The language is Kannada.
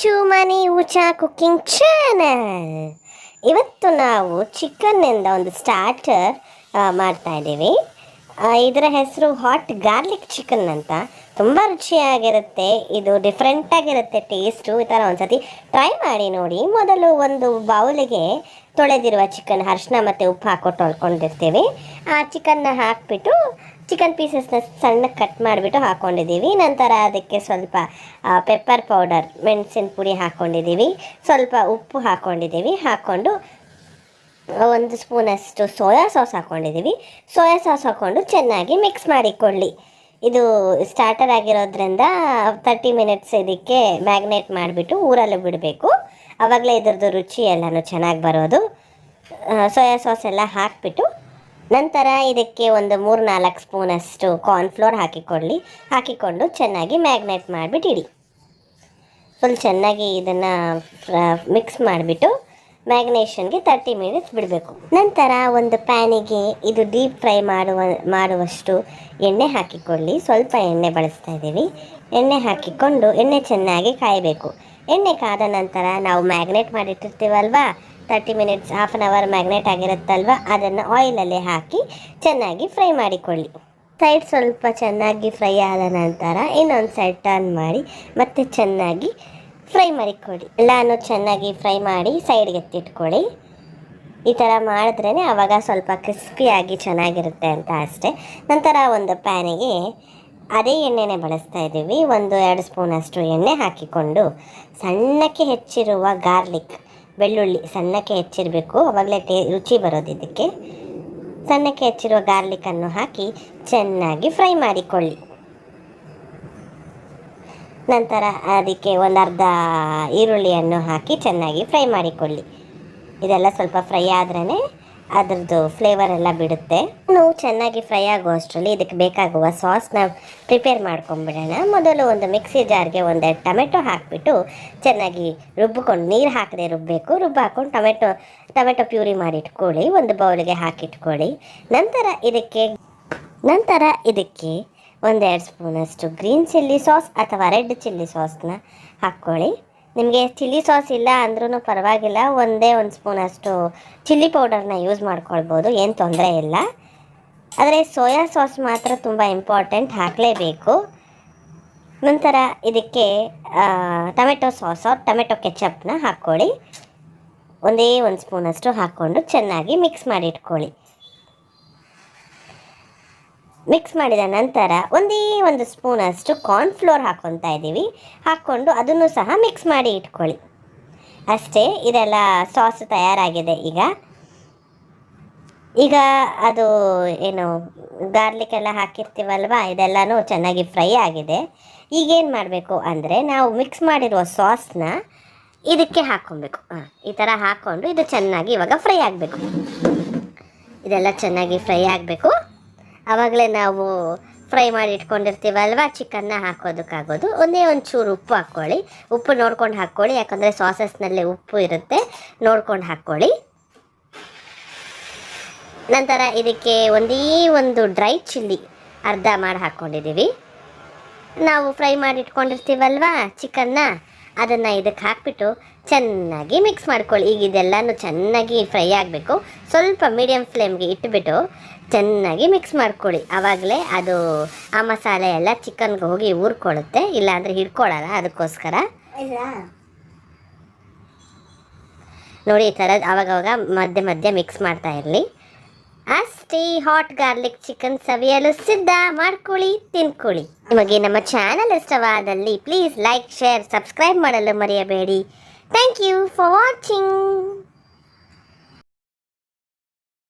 ಟು ಮನಿ ಉಚಾ ಕುಕ್ಕಿಂಗ್ ಚಾನಲ್. ಇವತ್ತು ನಾವು ಚಿಕನ್ನಿಂದ ಒಂದು ಸ್ಟಾರ್ಟರ್ ಮಾಡ್ತಾ ಇದ್ದೀವಿ. ಇದರ ಹೆಸರು ಹಾಟ್ ಗಾರ್ಲಿಕ್ ಚಿಕನ್ ಅಂತ. ತುಂಬ ರುಚಿಯಾಗಿರುತ್ತೆ, ಇದು ಡಿಫ್ರೆಂಟಾಗಿರುತ್ತೆ ಟೇಸ್ಟು ಈ ಥರ ಒಂದ್ಸತಿ ಟ್ರೈ ಮಾಡಿ ನೋಡಿ. ಮೊದಲು ಒಂದು ಬೌಲಿಗೆ ತೊಳೆದಿರುವ ಚಿಕನ್ ಅರಿಶಿನ ಮತ್ತು ಉಪ್ಪು ಹಾಕೊಂಡು ತೊಳ್ಕೊಂಡಿರ್ತೀವಿ. ಆ ಚಿಕನ್ನ ಹಾಕಿಬಿಟ್ಟು ಚಿಕನ್ ಪೀಸಸ್ನ ಸಣ್ಣ ಕಟ್ ಮಾಡಿಬಿಟ್ಟು ಹಾಕ್ಕೊಂಡಿದ್ದೀವಿ ನಂತರ ಅದಕ್ಕೆ ಸ್ವಲ್ಪ ಪೆಪ್ಪರ್ ಪೌಡರ್ ಮೆಣಸಿನ ಪುಡಿ ಹಾಕ್ಕೊಂಡಿದ್ದೀವಿ ಸ್ವಲ್ಪ ಉಪ್ಪು ಹಾಕ್ಕೊಂಡಿದ್ದೀವಿ ಹಾಕ್ಕೊಂಡು, ಒಂದು ಸ್ಪೂನಷ್ಟು ಸೋಯಾ ಸಾಸ್ ಹಾಕ್ಕೊಂಡಿದ್ದೀವಿ ಸೋಯಾ ಸಾಸ್ ಹಾಕ್ಕೊಂಡು ಚೆನ್ನಾಗಿ ಮಿಕ್ಸ್ ಮಾಡಿಕೊಳ್ಳಿ. ಇದು ಸ್ಟಾರ್ಟರ್ ಆಗಿರೋದ್ರಿಂದ ತರ್ಟಿ ಮಿನಿಟ್ಸ್ ಇದಕ್ಕೆ ಮ್ಯಾಗ್ನೇಟ್ ಮಾಡಿಬಿಟ್ಟು ಊರಲ್ಲಿ ಬಿಡಬೇಕು. ಆವಾಗಲೇ ಇದ್ರದ್ದು ರುಚಿ ಎಲ್ಲನೂ ಚೆನ್ನಾಗಿ ಬರೋದು. ಸೋಯಾ ಸಾಸ್ ಎಲ್ಲ ಹಾಕಿಬಿಟ್ಟು ನಂತರ ಇದಕ್ಕೆ ಒಂದು ಮೂರು ನಾಲ್ಕು ಸ್ಪೂನಷ್ಟು ಕಾರ್ನ್ಫ್ಲೋರ್ ಹಾಕಿಕೊಳ್ಳಿ. ಹಾಕಿಕೊಂಡು ಚೆನ್ನಾಗಿ ಮ್ಯಾಗ್ನೇಟ್ ಮಾಡಿಬಿಟ್ಟು ಇಡಿ ಫುಲ್ ಚೆನ್ನಾಗಿ ಇದನ್ನು ಮಿಕ್ಸ್ ಮಾಡಿಬಿಟ್ಟು ಮ್ಯಾಗ್ನೇಷನ್ಗೆ ತರ್ಟಿ ಮಿನಿಟ್ಸ್ ಬಿಡಬೇಕು. ನಂತರ ಒಂದು ಪ್ಯಾನಿಗೆ ಇದು ಡೀಪ್ ಫ್ರೈ ಮಾಡುವ, ಮಾಡುವಷ್ಟು ಎಣ್ಣೆ ಹಾಕಿಕೊಳ್ಳಿ. ಸ್ವಲ್ಪ ಎಣ್ಣೆ ಬಳಸ್ತಾ ಇದ್ದೀವಿ. ಎಣ್ಣೆ ಹಾಕಿಕೊಂಡು ಎಣ್ಣೆ ಚೆನ್ನಾಗಿ ಕಾಯಬೇಕು. ಎಣ್ಣೆ ಕಾದ ನಂತರ ನಾವು marinate ಮಾಡಿಟ್ಟಿರ್ತೀವಲ್ವಾ? Thirty minutes half an hour marinate ಆಗಿರುತ್ತಲ್ವ? ಅದನ್ನು ಆಯಿಲಲ್ಲಿ ಹಾಕಿ ಚೆನ್ನಾಗಿ ಫ್ರೈ ಮಾಡಿಕೊಳ್ಳಿ. ಸೈಡ್ ಸ್ವಲ್ಪ ಚೆನ್ನಾಗಿ ಫ್ರೈ ಆದ ನಂತರ ಇನ್ನೊಂದು ಸೈಡ್ ಟರ್ನ್ ಮಾಡಿ ಮತ್ತೆ ಚೆನ್ನಾಗಿ ಫ್ರೈ ಮಾಡಿಕೊಳ್ಳಿ. ಎಲ್ಲನೂ ಚೆನ್ನಾಗಿ ಫ್ರೈ ಮಾಡಿ ಸೈಡ್ಗೆ ಎತ್ತಿಟ್ಕೊಳ್ಳಿ. ಈ ಥರ ಮಾಡಿದ್ರೇ ಆವಾಗ ಸ್ವಲ್ಪ ಕ್ರಿಸ್ಪಿಯಾಗಿ ಚೆನ್ನಾಗಿರುತ್ತೆ ಅಂತ ಅಷ್ಟೆ. ನಂತರ ಒಂದು ಪ್ಯಾನಿಗೆ ಅದೇ ಎಣ್ಣೆನೇ ಬಳಸ್ತಾ ಇದ್ದೀವಿ. ಒಂದು ಎರಡು ಸ್ಪೂನಷ್ಟು ಎಣ್ಣೆ ಹಾಕಿಕೊಂಡು ಸಣ್ಣಕ್ಕೆ ಹೆಚ್ಚಿರುವ ಗಾರ್ಲಿಕ್ ಬೆಳ್ಳುಳ್ಳಿ ಸಣ್ಣಕ್ಕೆ ಹೆಚ್ಚಿರಬೇಕು. ಆವಾಗಲೇ ಟೇ, ರುಚಿ ಬರೋದಿದ್ದಕ್ಕೆ ಸಣ್ಣಕ್ಕೆ ಹೆಚ್ಚಿರುವ ಗಾರ್ಲಿಕನ್ನು ಹಾಕಿ ಚೆನ್ನಾಗಿ ಫ್ರೈ ಮಾಡಿಕೊಳ್ಳಿ. ನಂತರ ಅದಕ್ಕೆ ಒಂದು ಅರ್ಧ ಈರುಳ್ಳಿಯನ್ನು ಹಾಕಿ ಚೆನ್ನಾಗಿ ಫ್ರೈ ಮಾಡಿಕೊಳ್ಳಿ. ಇದೆಲ್ಲ ಸ್ವಲ್ಪ ಫ್ರೈ ಆದ್ರೇ ಅದರದ್ದು ಫ್ಲೇವರ್ ಎಲ್ಲ ಬಿಡುತ್ತೆ. ನಾವು ಚೆನ್ನಾಗಿ ಫ್ರೈ ಆಗೋ ಅಷ್ಟರಲ್ಲಿ ಇದಕ್ಕೆ ಬೇಕಾಗುವ ಸಾಸ್ನ ಪ್ರಿಪೇರ್ ಮಾಡ್ಕೊಂಬಿಡೋಣ. ಮೊದಲು ಒಂದು ಮಿಕ್ಸಿ ಜಾರ್ಗೆ ಒಂದೆರಡು ಟೊಮೆಟೊ ಹಾಕಿಬಿಟ್ಟು ಚೆನ್ನಾಗಿ ರುಬ್ಬಿಕೊಂಡು ನೀರು ಹಾಕದೆ ರುಬ್ಬಬೇಕು ರುಬ್ಬು ಹಾಕ್ಕೊಂಡು ಟೊಮೆಟೊ ಟೊಮೆಟೊ ಪ್ಯೂರಿ ಮಾಡಿ ಇಟ್ಕೊಳ್ಳಿ. ಒಂದು ಬೌಲ್ಗೆ ಹಾಕಿಟ್ಕೊಳ್ಳಿ. ನಂತರ ಇದಕ್ಕೆ ನಂತರ ಇದಕ್ಕೆ ಒಂದೆರಡು ಸ್ಪೂನಷ್ಟು ಗ್ರೀನ್ ಚಿಲ್ಲಿ ಸಾಸ್ ಅಥವಾ ರೆಡ್ ಚಿಲ್ಲಿ ಸಾಸ್ನ ಹಾಕ್ಕೊಳ್ಳಿ. ನಿಮಗೆ ಚಿಲ್ಲಿ ಸಾಸ್ ಇಲ್ಲ ಅಂದ್ರೂ ಪರವಾಗಿಲ್ಲ, ಒಂದೇ ಒಂದು ಸ್ಪೂನ್ ಅಷ್ಟು ಚಿಲ್ಲಿ ಪೌಡರ್ನ ಯೂಸ್ ಮಾಡ್ಕೊಳ್ಬೋದು, ಏನು ತೊಂದರೆ ಇಲ್ಲ. ಆದರೆ ಸೋಯಾ ಸಾಸ್ ಮಾತ್ರ ತುಂಬ ಇಂಪಾರ್ಟೆಂಟ್ ಹಾಕಲೇಬೇಕು. ನಂತರ ಇದಕ್ಕೆ ಟೊಮೆಟೊ ಸಾಸ್ ಟೊಮೆಟೊ ಕೆಚಪ್ನ ಹಾಕ್ಕೊಳ್ಳಿ. ಒಂದೇ ಒಂದು ಸ್ಪೂನಷ್ಟು ಹಾಕ್ಕೊಂಡು ಚೆನ್ನಾಗಿ ಮಿಕ್ಸ್ ಮಾಡಿ ಇಟ್ಕೊಳ್ಳಿ ಮಿಕ್ಸ್ ಮಾಡಿದ ನಂತರ ಒಂದೇ ಒಂದು ಸ್ಪೂನ್ ಅಷ್ಟು ಕಾರ್ನ್ಫ್ಲೋರ್ ಹಾಕ್ಕೊತಾ ಇದ್ದೀವಿ. ಹಾಕ್ಕೊಂಡು ಅದನ್ನು ಸಹ ಮಿಕ್ಸ್ ಮಾಡಿ ಇಟ್ಕೊಳ್ಳಿ. ಅಷ್ಟೇ ಇದೆಲ್ಲ ಸಾಸ್ ತಯಾರಾಗಿದೆ ಈಗ. ಈಗ ಅದು ಏನು ಗಾರ್ಲಿಕ್ ಎಲ್ಲ ಹಾಕಿರ್ತೀವಲ್ವ? ಇದೆಲ್ಲನೂ ಚೆನ್ನಾಗಿ ಫ್ರೈ ಆಗಿದೆ. ಈಗೇನು ಮಾಡಬೇಕು ಅಂದರೆ ನಾವು ಮಿಕ್ಸ್ ಮಾಡಿರುವ ಸಾಸ್ನ ಇದಕ್ಕೆ ಹಾಕ್ಕೊಬೇಕು ಹಾಂ ಈ ಥರ ಹಾಕ್ಕೊಂಡು ಇದು ಚೆನ್ನಾಗಿ ಇವಾಗ ಫ್ರೈ ಆಗಬೇಕು. ಇದೆಲ್ಲ ಚೆನ್ನಾಗಿ ಫ್ರೈ ಆಗಬೇಕು. ಆವಾಗಲೇ ನಾವು ಫ್ರೈ ಮಾಡಿ ಇಟ್ಕೊಂಡಿರ್ತೀವಲ್ವ ಚಿಕನ್ನ ಹಾಕೋದಕ್ಕಾಗೋದು. ಒಂದೇ ಒಂದು ಚೂರು ಉಪ್ಪು ಹಾಕ್ಕೊಳ್ಳಿ. ಉಪ್ಪು ನೋಡ್ಕೊಂಡು ಹಾಕ್ಕೊಳ್ಳಿ. ಯಾಕಂದರೆ ಸಾಸಸ್ನಲ್ಲೇ ಉಪ್ಪು ಇರುತ್ತೆ. ನೋಡ್ಕೊಂಡು ಹಾಕ್ಕೊಳ್ಳಿ. ನಂತರ ಇದಕ್ಕೆ ಒಂದೇ ಒಂದು ಡ್ರೈ ಚಿಲ್ಲಿ ಅರ್ಧ ಮಾಡಿ ಹಾಕ್ಕೊಂಡಿದ್ದೀವಿ. ನಾವು ಫ್ರೈ ಮಾಡಿ ಇಟ್ಕೊಂಡಿರ್ತೀವಲ್ವಾ? ಚಿಕನ್ನ ಅದನ್ನು ಇದಕ್ಕೆ ಹಾಕ್ಬಿಟ್ಟು ಚೆನ್ನಾಗಿ ಮಿಕ್ಸ್ ಮಾಡ್ಕೊಳ್ಳಿ. ಈಗ ಇದೆಲ್ಲನೂ ಚೆನ್ನಾಗಿ ಫ್ರೈ ಆಗಬೇಕು. ಸ್ವಲ್ಪ ಮೀಡಿಯಮ್ ಫ್ಲೇಮ್ಗೆ ಇಟ್ಬಿಟ್ಟು ಚೆನ್ನಾಗಿ ಮಿಕ್ಸ್ ಮಾಡ್ಕೊಳ್ಳಿ. ಆವಾಗಲೇ ಅದು ಆ ಮಸಾಲೆ ಎಲ್ಲ ಚಿಕನ್ಗೆ ಹೋಗಿ ಊರ್ಕೊಳ್ಳುತ್ತೆ ಇಲ್ಲಾಂದರೆ ಹಿಡ್ಕೊಳ್ಳಲ್ಲ ಅದಕ್ಕೋಸ್ಕರ. ನೋಡಿ ಈ ಥರ ಆವಾಗವಾಗ ಮಧ್ಯೆ ಮಧ್ಯೆ ಮಿಕ್ಸ್ ಮಾಡ್ತಾ ಇರಲಿ. ಅಷ್ಟೇ ಹಾಟ್ ಗಾರ್ಲಿಕ್ ಚಿಕನ್ ಸವಿಯಲು ಸಿದ್ಧ. ಮಾಡ್ಕೊಳ್ಳಿ, ತಿನ್ಕೊಳ್ಳಿ. ನಿಮಗೆ ನಮ್ಮ ಚಾನಲ್ ಇಷ್ಟವಾದಲ್ಲಿ ಪ್ಲೀಸ್ ಲೈಕ್ ಶೇರ್ ಸಬ್ಸ್ಕ್ರೈಬ್ ಮಾಡಲು ಮರೆಯಬೇಡಿ. Thank you for watching